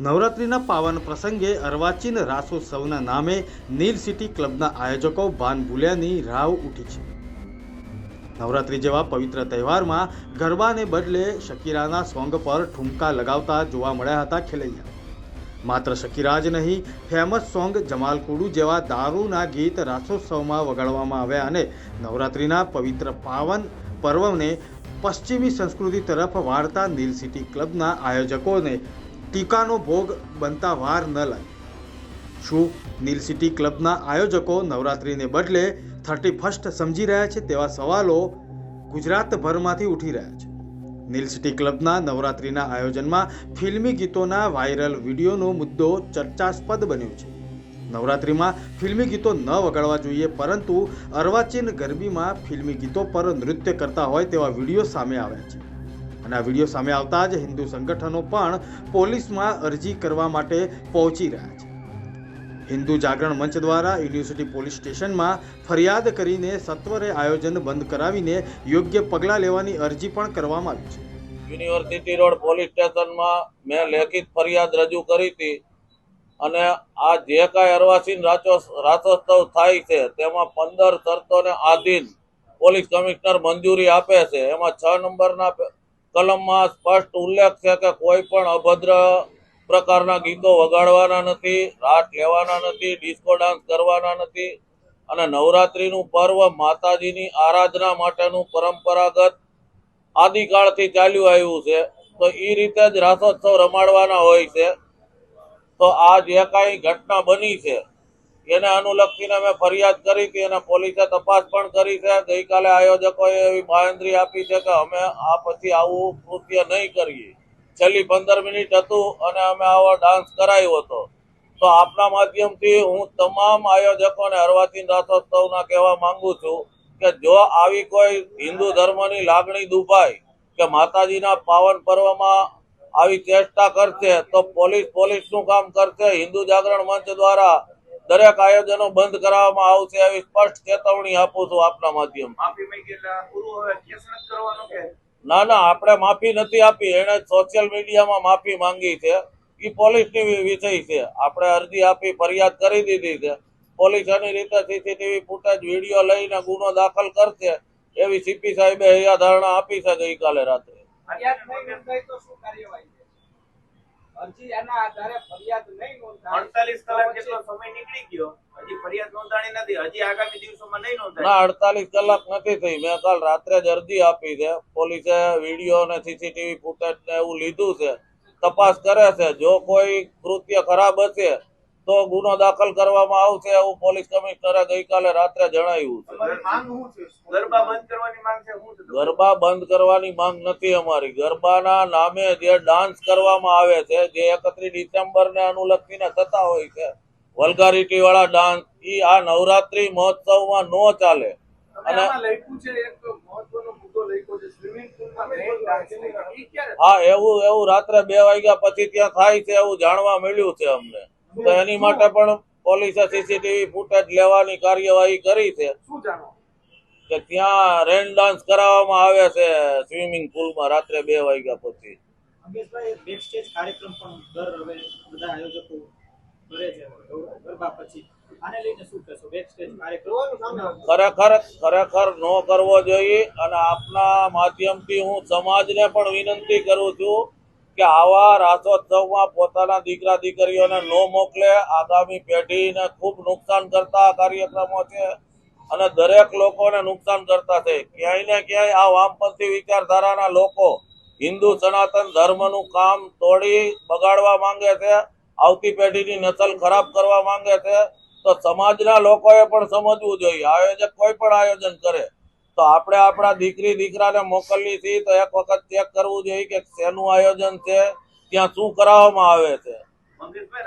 નવરાત્રિના પાવન પ્રસંગે અર્વાચીન રાસોત્સવના નામે નીલ સિટી ક્લબના આયોજકો ભાન ભૂલ્યાની રાવ ઉઠી છે. નવરાત્રિ જેવા પવિત્ર તહેવારમાં ગરબાને બદલે શકીરાના સોંગ પર ઠુમકા લગાવતા જોવા મળ્યા હતા ખેલૈયા. માત્ર શકીરા જ નહીં, ફેમસ સોંગ જમાલ કુડુ જેવા દારૂના ગીત રાસોત્સવમાં વગાડવામાં આવ્યા અને નવરાત્રિના પવિત્ર પાવન પર્વને પશ્ચિમી સંસ્કૃતિ તરફ વાળતા નીલ સિટી ક્લબના આયોજકોને ટીકાનો ભોગ બનતા વાર ન લાગે. શું નીલ સિટી ક્લબના આયોજકો નવરાત્રિને બદલે થર્ટી ફર્સ્ટ સમજી રહ્યા છે તેવા સવાલો ગુજરાતભરમાંથી ઉઠી રહ્યા છે. નીલ સિટી ક્લબના નવરાત્રિના આયોજનમાં ફિલ્મી ગીતોના વાયરલ વિડીયોનો મુદ્દો ચર્ચાસ્પદ બન્યો છે. નવરાત્રિમાં ફિલ્મી ગીતો ન વગાડવા જોઈએ, પરંતુ અર્વાચીન ગરબીમાં ફિલ્મી ગીતો પર નૃત્ય કરતા હોય તેવા વીડિયો સામે આવ્યા છે. અને આ વીડિયો સામે આવતા જ હિન્દુ સંગઠનો પણ પોલીસમાં અરજી કરવા માટે પહોંચી રહ્યા છે. હિન્દુ જાગરણ મંચ દ્વારા યુનિવર્સિટી પોલીસ સ્ટેશનમાં ફરિયાદ કરીને સત્વરે આયોજન બંધ કરાવીને યોગ્ય પગલાં લેવાની અરજી પણ કરવામાં આવી છે. યુનિવર્સિટી રોડ પોલીસ સ્ટેશનમાં મેં લેખિત ફરિયાદ રજૂ કરી હતી અને આ જે કાંઈ અરવાસીન રાસોત્સવ થાય છે, તેમાં પંદર શરતોને આધીન પોલીસ કમિશનર મંજૂરી આપે છે. એમાં છ નંબરના કલમમાં સ્પષ્ટ ઉલ્લેખ છે કે કોઈ પણ અભદ્ર પ્રકારના ગીતો વગાડવાના નથી, રાત લેવાના નથી, ડિસ્કો ડાન્સ કરવાના નથી અને નવરાત્રિનું પર્વ માતાજીની આરાધના માટેનું પરંપરાગત આદિકાળથી ચાલ્યું આવ્યું છે. તો એ રીતે જ રાસોત્સવ રમાડવાના હોય છે. તો આ જે કાંઈ ઘટના બની છે એને અનુલક્ષીને મેં ફરિયાદ કરી હતી અને પોલીસે તપાસ પણ કરી છે. ગઈકાલે આયોજકોએ એવી બાયંદ્રી આપી છે કે અમે આ પછી આવું કૃત્ય નહીં કરીએ. છેલ્લી પંદર મિનિટ હતું અને અમે આવો ડાન્સ કરાયો હતો. તો આપના માધ્યમથી હું તમામ આયોજકોને અર્વાચીન રાસોત્સવના કહેવા માંગુ છું કે જો આવી કોઈ હિન્દુ ધર્મની લાગણી દુભાય કે માતાજીના પાવન પર્વમાં આવી ચેષ્ટા કરશે, તો પોલીસ પોલીસનું કામ કરશે. હિન્દુ જાગરણ મંચ દ્વારા દરેક આયોજનો બંધ કરાવવામાં આવશે એવી સ્પષ્ટ ચેતવણી આપું છું આપના માધ્યમ માફી માંગી એટલે પૂરું હવે કેસ નથી કરવાનો કે? ના ના આપણે માફી નથી આપી. એણે સોશિયલ મીડિયામાં માફી માંગી છે. એ પોલીસની વિ- વિષય છે. આપણે અરજી આપી ફરિયાદ કરી દીધી છે. પોલીસ એની રીતે સીસીટીવી ફૂટેજ વીડિયો લઈને ગુનો દાખલ કરશે એવી સીપી સાહેબે ધારણા આપી છે ગઈકાલે રાત્રે. ફરિયાદ નહીં નોંધાય તો શું કાર્યવાહી છે અરજી એના આધારે ફરિયાદ નહીં નોંધાય અડતાલીસ તો કલાક જેટલો સમય નીકળી ગયો હજી ફરિયાદ નોંધાણી નથી. હજી આગામી દિવસોમાં નહીં નોંધાય ના અડતાલીસ કલાક નથી થઈ. મેં કાલ રાત્રે જ અરજી આપી છે. પોલીસે વીડિયો અને સીસીટીવી ફૂટેજ ને એવું લીધું છે. તપાસ કરે છે. જો કોઈ કૃત્ય ખરાબ હશે તો ગુનો દાખલ કરવામાં આવશે એવું પોલીસ કમિશનરે ગઈકાલે રાત્રે જણાવ્યું છે. ગરબા બંધ કરવાની માંગ નથી અમારી. ગરબાના નામે જે ડાન્સ કરવામાં આવે છે જે એકત્રીસ ડિસેમ્બર ને અનુલક્ષીને થતા હોય છે વલગારીટી વાળા ડાન્સ ઈ આ નવરાત્રી મહોત્સવમાં નો ચાલે. અને હા એવું એવું રાત્રે બે વાગ્યા પછી ત્યાં થાય છે એવું જાણવા મળ્યું છે અમને. તો એની માટે પણ પોલીસે સીસીટીવી ફૂટેજ લેવાની કાર્યવાહી કરી છે. કે ત્યાં રેન ડાન્સ કરાવવામાં આવે છે સ્વિમિંગ પુલમાં રાત્રે બે વાગ્યા પછી. અંકિતભાઈ બેક સ્ટેજ કાર્યક્રમ પણ દર હવે બધા આયોજકો કરે છે ગરબા પછી. આને લઈને શું કહેશો? બેક સ્ટેજ કાર્યક્રમ? ખરેખર ખરેખર નો કરવો જોઈએ અને આપના માધ્યમથી હું સમાજને પણ વિનંતી કરું છું કે આવા રાસોત્સવમાં પોતાના દીકરા દીકરીઓને ન મોકલે. આગામી પેઢીને ખૂબ નુકસાન કરતા કાર્યક્રમો છે અને દરેક લોકોને નુકસાન કરતા છે. ક્યાંય ને ક્યાંય આ વામપંથી વિચારધારાના લોકો હિન્દુ સનાતન ધર્મનું કામ તોડી બગાડવા માંગે છે. આવતી પેઢીની નસલ ખરાબ કરવા માંગે છે. તો સમાજના લોકોએ પણ સમજવું જોઈએ. આયોજક કોઈ પણ આયોજન કરે. તો આપણે આપણા દીકરી દીકરાને મોકલી છીએ તો એક વખત ચેક કરવું જોઈએ કે શેનું આયોજન છે ત્યાં શું કરાવવામાં આવે છે.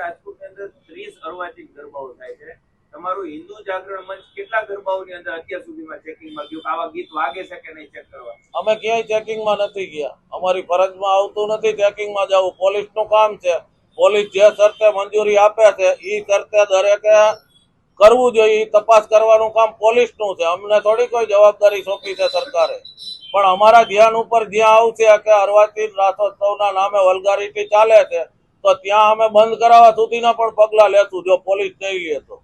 રાજકોટની અંદર ત્રીસ અર્વાચીન ગરબાઓ થાય છે. તમારું હિન્દુ જાગરણ મંચ કેટલા ગરબાઓની અંદર અત્યાર સુધીમાં ચેકિંગમાં ગયું? આવા ગીત વાગે છે કે નહીં ચેક કરવા? અમે ક્યાંય ચેકિંગમાં નથી ગયા. અમારી ફરજમાં આવતું નથી ચેકિંગમાં જવું. પોલીસનું કામ છે. પોલીસ જે શરતે મંજૂરી આપે છે એ શરતે દરેકે કરવું જોઈએ તપાસ કરવાનું કામ પોલીસનું છે. અમને થોડી કોઈ જવાબદારી સોંપી છે સરકારે. પણ અમારા ધ્યાન ઉપર જ્યાં આવશે કે અર્વાચીન રાસોત્સવના નામે વલગારીટી ચાલે છે તો ત્યાં અમે બંધ કરાવવા સુધીના પણ પગલા લેશું જો પોલીસ નહીં લે તો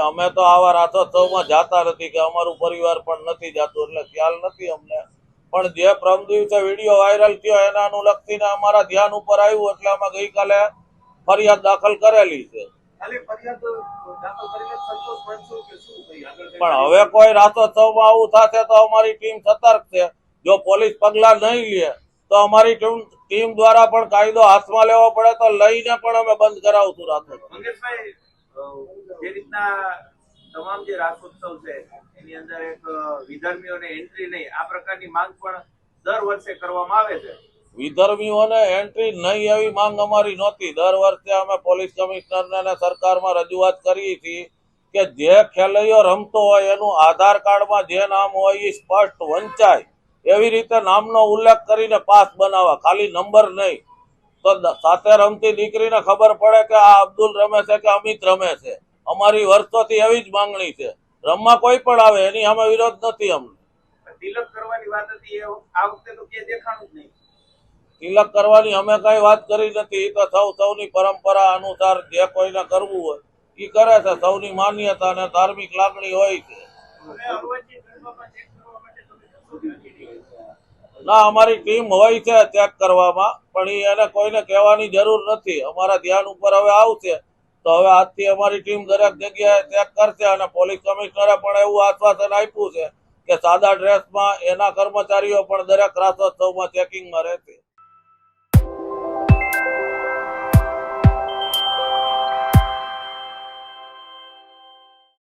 અમે તો આવા રાસોત્સવમાં જાતા નથી કે અમારું પરિવાર પણ નથી જાતું એટલે ખ્યાલ નથી અમને. પણ જે પ્રમ વીડિયો વાયરલ થયો એના અનુલક્ષીને અમારા ધ્યાન ઉપર આવ્યું એટલે અમે ગઈકાલે ફરિયાદ દાખલ કરેલી છે. પણ હવે કોઈ રાતોત્સવમાં આવું થશે તો અમારી ટીમ સતર્ક છે. જો પોલીસ પગલા નહીં લે તો અમારી ટીમ ટીમ દ્વારા પણ કાયદો હાથમાં લેવો પડે તો લઈને પણ અમે બંધ કરાવશું રાસોત્સવ. મંગેશભાઈ જે રીતના તમામ જે રાસોત્સવ છે, એની અંદર એક વિધર્મીઓને એન્ટ્રી નહીં, આ પ્રકારની માંગ પણ દર વર્ષે કરવામાં આવે છે. વિધર્મીઓને એન્ટ્રી નહીં એવી માંગ અમારી નહોતી. દર વર્ષે અમે પોલીસ કમિશનરને સરકારમાં રજૂઆત કરી હતી કે જે ખેલૈયો રમતો હોય એનું આધાર કાર્ડમાં જે નામ હોય એ સ્પષ્ટ વંચાય. એવી રીતે નામનો ઉલ્લેખ કરીને પાસ બનાવવા. ખાલી નંબર નહીં. તો સાથે રમતી દીકરીને ખબર પડે કે આ અબ્દુલ રમે છે કે અમિત રમે છે. અમારી વર્ષોથી એવી જ માંગણી છે. રમવા કોઈ પણ આવે એની અમે વિરોધ નથી અમને. તિલક કરવાની વાત હતી આ વખતે તો ક્યાંય દેખાણું જ નહીં. તિલક કરવાની અમે કઈ વાત કરી નથી તો સૌ સૌની પરંપરા અનુસાર જે કોઈને કરવું હોય એ કરે છે. સૌની માન્યતા અને ધાર્મિક લાગણી હોય છે. ના અમારી ટીમ હોય છે ચેક કરવામાં પણ એને કોઈને કહેવાની જરૂર નથી. અમારા ધ્યાન ઉપર હવે આવશે. તો હવે આજથી અમારી ટીમ દરેક જગ્યાએ ચેક કરશે અને પોલીસ કમિશનરે પણ એવું આશ્વાસન આપ્યું છે કે સાદા ડ્રેસમાં એના કર્મચારીઓ પણ દરેક રાસોત્સવમાં ચેકિંગમાં રહેશે.